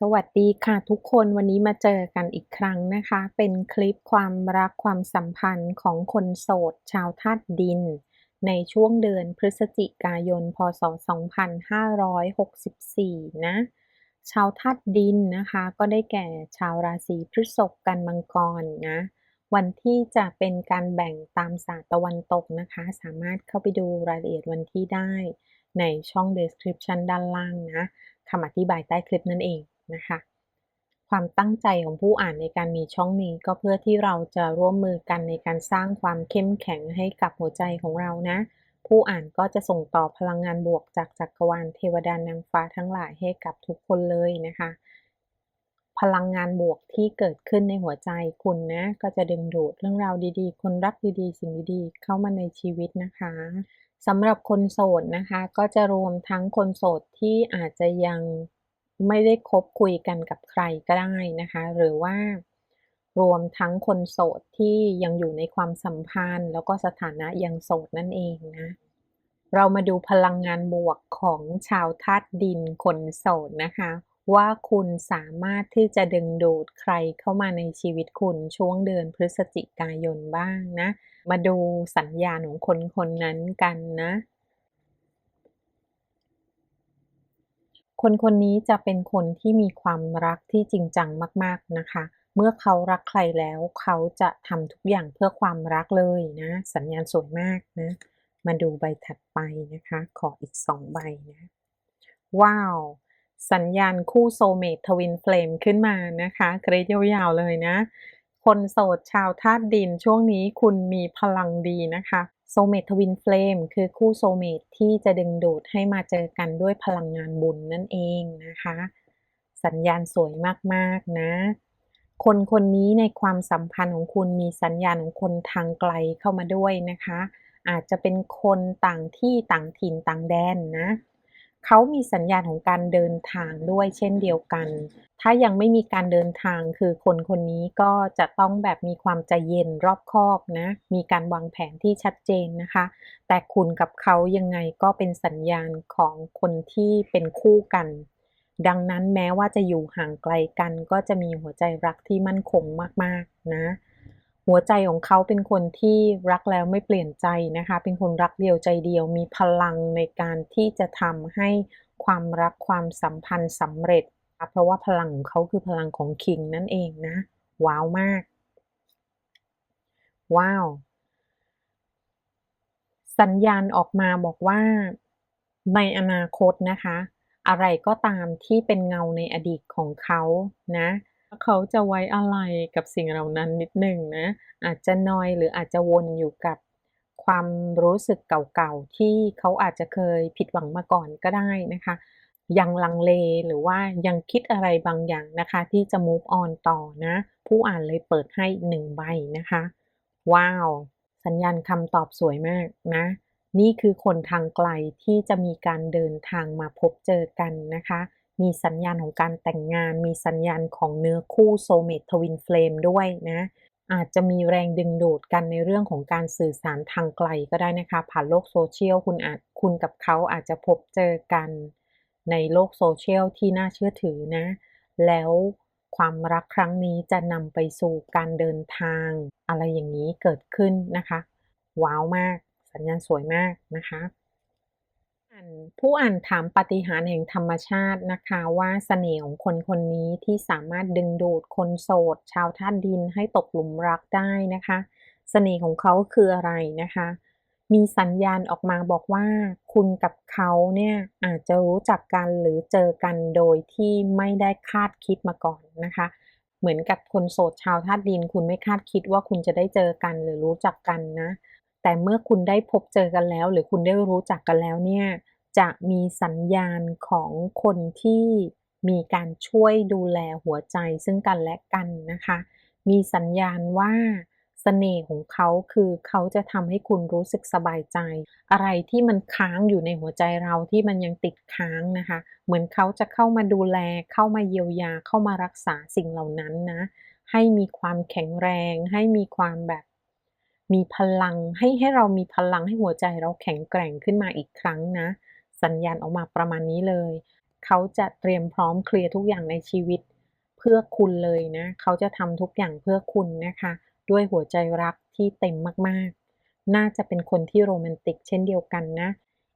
สวัสดีค่ะทุกคนวันนี้มาเจอกันอีกครั้งนะคะ เป็นคลิปความรักความสัมพันธ์ของคนโสด ชาวธาตุดิน ในช่วงเดือนพฤศจิกายน พศ 2564 นะ ชาวธาตุดินนะคะ ก็ได้แก่ชาวราศีพฤษภกันมังกรนะ วันที่จะเป็นการแบ่งตามศาสตร์ตะวันตกนะคะ สามารถเข้าไปดูรายละเอียดวันที่ได้ ในช่อง description ด้านล่างนะคำอธิบายใต้คลิปนั่นเอง นะคะ ความตั้งใจของผู้อ่านในการมีช่องนี้ก็เพื่อที่เราจะร่วมมือกันในการสร้างความเข้มแข็งให้กับหัวใจของเรานะ ผู้อ่านก็จะส่งต่อพลังงานบวกจากจักรวาลเทวดานางฟ้าทั้งหลายให้กับทุกคนเลยนะคะ พลังงานบวกที่เกิดขึ้นในหัวใจคุณนะ ก็จะดึงดูดเรื่องราวดีๆ คนรักดีๆ สิ่งดีๆ เข้ามาในชีวิตนะคะสำหรับคนโสดนะคะ ก็จะรวมทั้งคนโสดที่อาจจะยัง ไม่ได้คบคุยกันกับใครก็ได้นะคะ หรือว่ารวมทั้งคนโสดที่ยังอยู่ในความสัมพันธ์ แล้วก็สถานะยังโสดนั่นเองนะ เรามาดูพลังงานบวกของชาวธาตุดินคนโสดนะคะ ว่าคุณสามารถที่จะดึงดูดใครเข้ามาในชีวิตคุณช่วงเดือนพฤศจิกายนบ้างนะ มาดูสัญญาณของคนคนนั้นกันนะ คนคนนี้จะเป็นคนที่มีความรักที่จริงจังมาก ๆนะคะ เมื่อเขารักใครแล้วเขาจะทำทุกอย่างเพื่อความรักเลยนะ สัญญาณสวยมากนะ มาดูใบถัดไปนะคะ ขออีกสองใบนะ ว้าว สัญญาณคู่โซเมตทวินเฟลมขึ้นมานะคะเกรดยาวๆเลยนะ คนโสดชาวธาตุดินช่วงนี้คุณมีพลังดีนะคะ โซเมตทวินเฟลมคือคู่โซเมตที่จะดึงดูดให้มาเจอกันด้วยพลังงานบุญนั่นเองนะคะ สัญญาณสวยมากๆนะ คนคนนี้ในความสัมพันธ์ของคุณมีสัญญาณของคนทางไกลเข้ามาด้วยนะคะ อาจจะเป็นคนต่างที่ต่างถิ่นต่างแดนนะ เขามีสัญญาณของการเดินทางด้วยเช่นเดียวกัน ถ้ายังไม่มีการเดินทางคือคนคนนี้ก็จะต้องแบบมีความใจเย็นรอบคอบนะ มีการวางแผนที่ชัดเจนนะคะ แต่คุณกับเขายังไงก็เป็นสัญญาณของคนที่เป็นคู่กัน ดังนั้นแม้ว่าจะอยู่ห่างไกลกัน ก็จะมีหัวใจรักที่มั่นคงมากๆนะ หัวใจของเขาเป็นคนที่รักแล้วไม่เปลี่ยนใจนะคะ เป็นคนรักเดียวใจเดียว มีพลังในการที่จะทำให้ความรักความสัมพันธ์สำเร็จ เพราะว่าพลังของเขาคือพลังของคิงนั่นเองนะ ว้าวมาก ว้าว สัญญาณออกมาบอกว่าในอนาคตนะคะ อะไรก็ตามที่เป็นเงาในอดีตของเขานะ เขาจะไว้อะไรกับสิ่งเหล่านั้นนิดหนึ่งนะ อาจจะนอยหรืออาจจะวนอยู่กับความรู้สึกเก่าๆ ที่เขาอาจจะเคยผิดหวังมาก่อนก็ได้นะคะ ยังลังเลหรือว่ายังคิดอะไรบางอย่างนะคะ ที่จะ move on ต่อนะ ผู้อ่านเลยเปิดให้หนึ่งใบนะคะ ว้าว สัญญาณคำตอบสวยมากนะ นี่คือคนทางไกลที่จะมีการเดินทางมาพบเจอกันนะคะ มีสัญญาณของการแต่งงาน มีสัญญาณของเนื้อคู่โซเมตทวินเฟลมด้วยนะ อาจจะมีแรงดึงดูดกันในเรื่องของการสื่อสารทางไกลก็ได้นะคะ ผ่านโลกโซเชียลคุณอาจคุณกับเขาอาจจะพบเจอกันในโลกโซเชียลที่น่าเชื่อถือนะ แล้วความรักครั้งนี้จะนำไปสู่การเดินทาง อะไรอย่างนี้เกิดขึ้นนะคะ ว้าวมาก สัญญาณสวยมากนะคะ ผู้อ่านถามปฏิหารแห่งธรรมชาตินะคะว่าเสน่ห์ของคนคนนี้ที่สามารถดึงดูดคนโสด ชาวธาตุดินให้ตกหลุมรักได้นะคะเสน่ห์ของเขาคืออะไรนะคะ มีสัญญาณออกมาบอกว่าคุณกับเขาเนี่ยอาจจะรู้จักกันหรือเจอกันโดยที่ไม่ได้คาดคิดมาก่อนนะคะ เหมือนกับคนโสดชาวธาตุดิน คุณไม่คาดคิดว่าคุณจะได้เจอกันหรือรู้จักกันนะ แต่เมื่อคุณได้พบเจอกันแล้ว หรือคุณได้รู้จักกันแล้วเนี่ยจะมีสัญญาณของคนที่มีการช่วยดูแลหัวใจซึ่งกันและกันนะคะ มีสัญญาณว่าสเสน่ห์ของเขาคือเขาจะทำให้คุณรู้สึกสบายใจ อะไรที่มันค้างอยู่ในหัวใจเราที่มันยังติดค้างนะคะ เหมือนเขาจะเข้ามาดูแล เข้ามาเยียวยา เข้ามารักษาสิ่งเหล่านั้นนะ ให้มีความแข็งแรง ให้มีความแบบ มีพลังให้ให้เรามีพลังให้หัวใจเราแข็งแกร่งขึ้นมาอีกครั้งนะ สัญญาณออกมาประมาณนี้เลย เขาจะเตรียมพร้อมเคลียร์ทุกอย่างในชีวิต เพื่อคุณเลยนะ เขาจะทำทุกอย่างเพื่อคุณนะคะ ด้วยหัวใจรักที่เต็มมากๆ น่าจะเป็นคนที่โรแมนติกเช่นเดียวกันนะ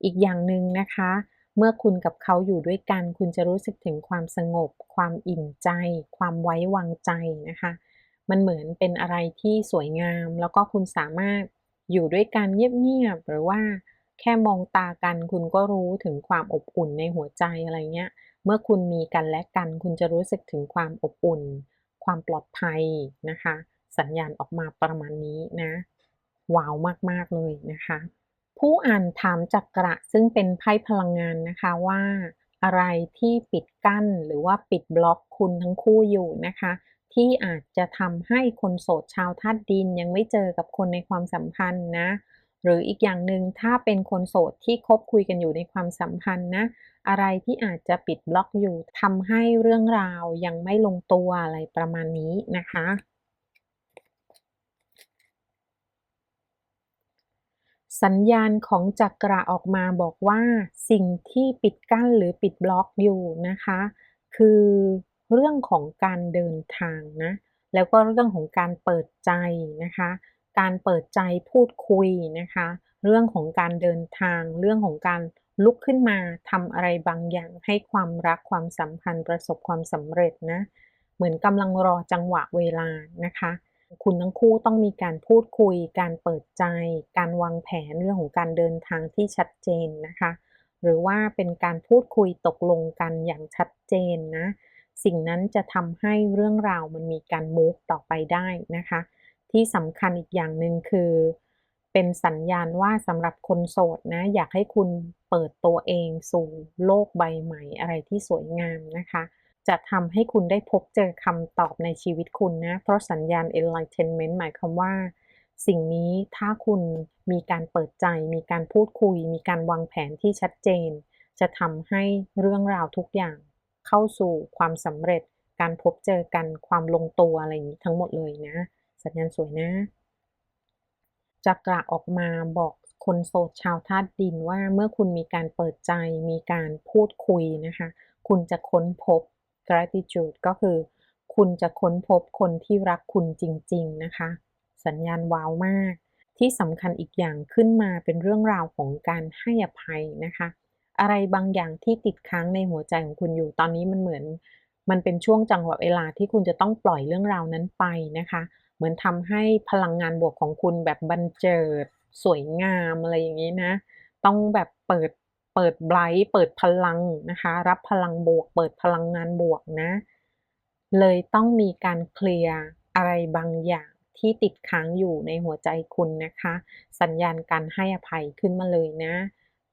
อีกอย่างหนึ่งนะคะ เมื่อคุณกับเขาอยู่ด้วยกัน คุณจะรู้สึกถึงความสงบ ความอิ่มใจ ความไว้วางใจนะคะ มันเหมือนเป็นอะไรที่สวยงาม แล้วก็คุณสามารถอยู่ด้วยกันเงียบๆหรือว่าแค่มองตากันคุณก็รู้ถึงความอบอุ่นในหัวใจอะไรเงี้ย เมื่อคุณมีกันและกัน คุณจะรู้สึกถึงความอบอุ่น ความปลอดภัยนะคะ สัญญาณออกมาประมาณนี้นะว้าวมากๆเลยนะคะ ผู้อ่านถามจักระซึ่งเป็นไพ่พลังงานนะคะว่า อะไรที่ปิดกั้นหรือว่าปิดบล็อกคุณทั้งคู่อยู่นะคะ ที่อาจจะทำให้คนโสดชาวธาตุดินยังไม่เจอกับคนในความสัมพันธ์นะ หรืออีกอย่างหนึ่งถ้าเป็นคนโสดที่คบคุยกันอยู่ในความสัมพันธ์นะ อะไรที่อาจจะปิดบล็อกอยู่ทำให้เรื่องราวยังไม่ลงตัวอะไรประมาณนี้นะคะสัญญาณของจักระออกมาบอกว่าสิ่งที่ปิดกั้นหรือปิดบล็อกอยู่นะคะ คือ เรื่องของการเดินทางนะ แล้วก็เรื่องของการเปิดใจนะคะ การเปิดใจพูดคุยนะคะ เรื่องของการเดินทาง เรื่องของการลุกขึ้นมาทำอะไรบางอย่างให้ความรักความสัมพันธ์ประสบความสำเร็จนะ เหมือนกำลังรอจังหวะเวลานะคะ คุณทั้งคู่ต้องมีการพูดคุย การเปิดใจ การวางแผนเรื่องของการเดินทางที่ชัดเจนนะคะ หรือว่าเป็นการพูดคุยตกลงกันอย่างชัดเจนนะ สิ่งนั้นจะทำให้เรื่องราวมันมีการ move ต่อไปได้นะคะ ที่สำคัญอีกอย่างหนึ่งคือ เป็นสัญญาณว่าสำหรับคนโสดนะ อยากให้คุณเปิดตัวเองสู่โลกใบใหม่อะไรที่สวยงามนะคะ จะทำให้คุณได้พบเจอคำตอบในชีวิตคุณนะ เพราะสัญญาณ enlightenment หมายความว่าสิ่งนี้ถ้าคุณมีการเปิดใจ มีการพูดคุย มีการวางแผนที่ชัดเจน จะทำให้เรื่องราวทุกอย่าง เข้าสู่ความสำเร็จ การพบเจอกันความลงตัวอะไรอย่างนี้ทั้งหมดเลยนะ สัญญาณสวยนะจักระออกมาบอกคนโสดชาวธาตุดินว่าเมื่อคุณมีการเปิดใจมีการพูดคุยนะคะ คุณจะค้นพบ gratitude ก็คือ คุณจะค้นพบคนที่รักคุณจริง ๆ นะคะ สัญญาณว้าวมาก ที่สำคัญอีกอย่างขึ้นมาเป็นเรื่องราวของการให้อภัยนะคะ อะไรบางอย่างที่ติดค้างในหัวใจของคุณอยู่ ตอนนี้มันเหมือน มันเป็นช่วงจังหวะเวลาที่คุณจะต้องปล่อยเรื่องราวนั้นไปนะคะ เหมือนทำให้พลังงานบวกของคุณแบบบันเจิด สวยงามอะไรอย่างนี้นะ ต้องแบบเปิด เปิดไบรท์เปิดพลังนะคะ รับพลังบวก เปิดพลังงานบวกนะ เลยต้องมีการเคลียร์อะไรบางอย่างที่ติดค้างอยู่ในหัวใจคุณนะคะ สัญญาณการให้อภัยขึ้นมาเลยนะ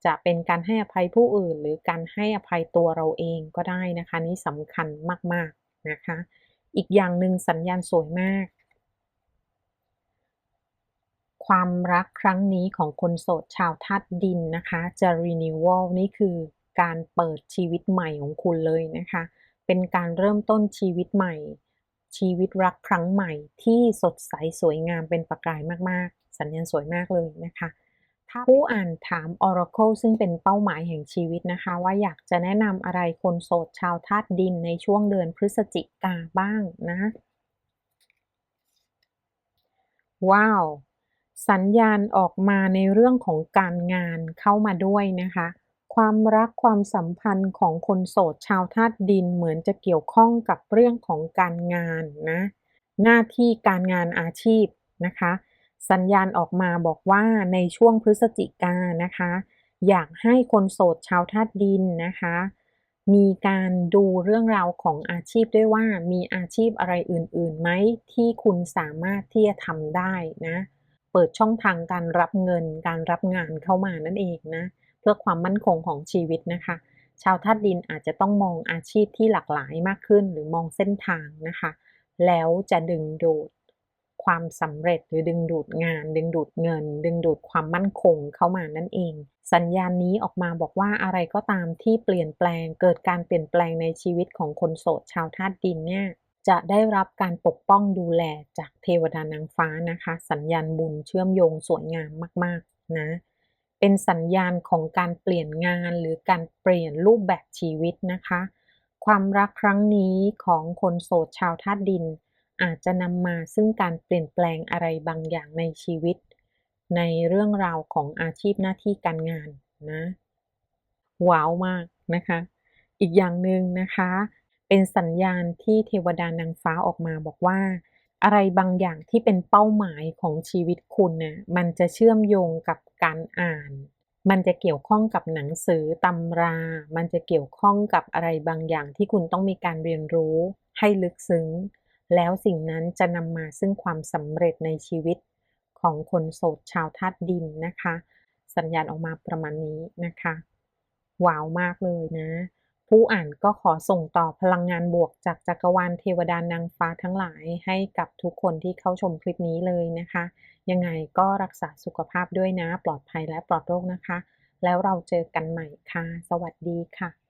จะเป็นการให้อภัยผู้อื่น หรือการให้อภัยตัวเราเองก็ได้นะคะ นี่สำคัญมากๆนะคะ อีกอย่างหนึ่งสัญญาณสวยมาก ความรักครั้งนี้ของคนโสดชาวธาตุดินนะคะจะ renewal นี่คือการเปิดชีวิตใหม่ของคุณเลยนะคะ เป็นการเริ่มต้นชีวิตใหม่ ชีวิตรักครั้งใหม่ที่สดใสสวยงามเป็นประกายมากๆ สัญญาณสวยมากเลยนะคะ ถ้าผู้อ่านถาม Oracle ซึ่งเป็นเป้าหมายแห่งชีวิตนะคะ ว่าอยากจะแนะนำอะไรคนโสดชาวธาตุดินในช่วงเดือนพฤศจิกาบ้างนะ ว้าว สัญญาณออกมาในเรื่องของการงานเข้ามาด้วยนะคะ ความรักความสัมพันธ์ของคนโสดชาวธาตุดินเหมือนจะเกี่ยวข้องกับเรื่องของการงานนะ หน้าที่การงานอาชีพนะคะ สัญญาณออกมาบอกว่าในช่วงพฤศจิกานนะคะ อยากให้คนโสดชาวธาตุดินนะคะ มีการดูเรื่องราวของอาชีพด้วยว่ามีอาชีพอะไรอื่นๆไหมที่คุณสามารถที่จะทำได้นะ เปิดช่องทางการรับเงินการรับงานเข้ามานั่นเองนะ เพื่อความมั่นคงของชีวิตนะคะ ชาวธาตุดินอาจจะต้องมองอาชีพที่หลากหลายมากขึ้น หรือมองเส้นทางนะคะ แล้วจะดึงดูด ความสำเร็จหรือดึงดูดงาน ดึงดูดเงิน ดึงดูดความมั่นคงเข้ามานั่นเอง สัญญาณนี้ออกมาบอกว่าอะไรก็ตามที่เปลี่ยนแปลง เกิดการเปลี่ยนแปลงในชีวิตของคนโสดชาวธาตุดินเนี่ยจะได้รับการปกป้องดูแลจากเทวดานางฟ้านะคะ สัญญาณบุญเชื่อมโยงสวยงามมากๆนะเป็นสัญญาณของการเปลี่ยนงานหรือการเปลี่ยนรูปแบบชีวิตนะคะ ความรักครั้งนี้ของคนโสดชาวธาตุดิน อาจจะนำมาซึ่งการเปลี่ยนแปลงอะไรบางอย่างในชีวิต ในเรื่องราวของอาชีพหน้าที่การงานนะว้าวมากนะคะ อีกอย่างหนึ่งนะคะ เป็นสัญญาณที่เทวดานางฟ้าออกมาบอกว่า อะไรบางอย่างที่เป็นเป้าหมายของชีวิตคุณน่ะมันจะเชื่อมโยงกับการอ่าน มันจะเกี่ยวข้องกับหนังสือตำรา มันจะเกี่ยวข้องกับอะไรบางอย่างที่คุณต้องมีการเรียนรู้ให้ลึกซึ้ง แล้วสิ่งนั้นจะนำมาซึ่งความสำเร็จในชีวิตของคนโสดชาวธาตุดินนะคะ สัญญาณออกมาประมาณนี้นะคะว้าวมากเลยนะ ผู้อ่านก็ขอส่งต่อพลังงานบวกจากจักรวาลเทวดานางฟ้าทั้งหลายให้กับทุกคนที่เข้าชมคลิปนี้เลยนะคะ ยังไงก็รักษาสุขภาพด้วยนะ ปลอดภัยและปลอดโรคนะคะ แล้วเราเจอกันใหม่ค่ะ สวัสดีค่ะ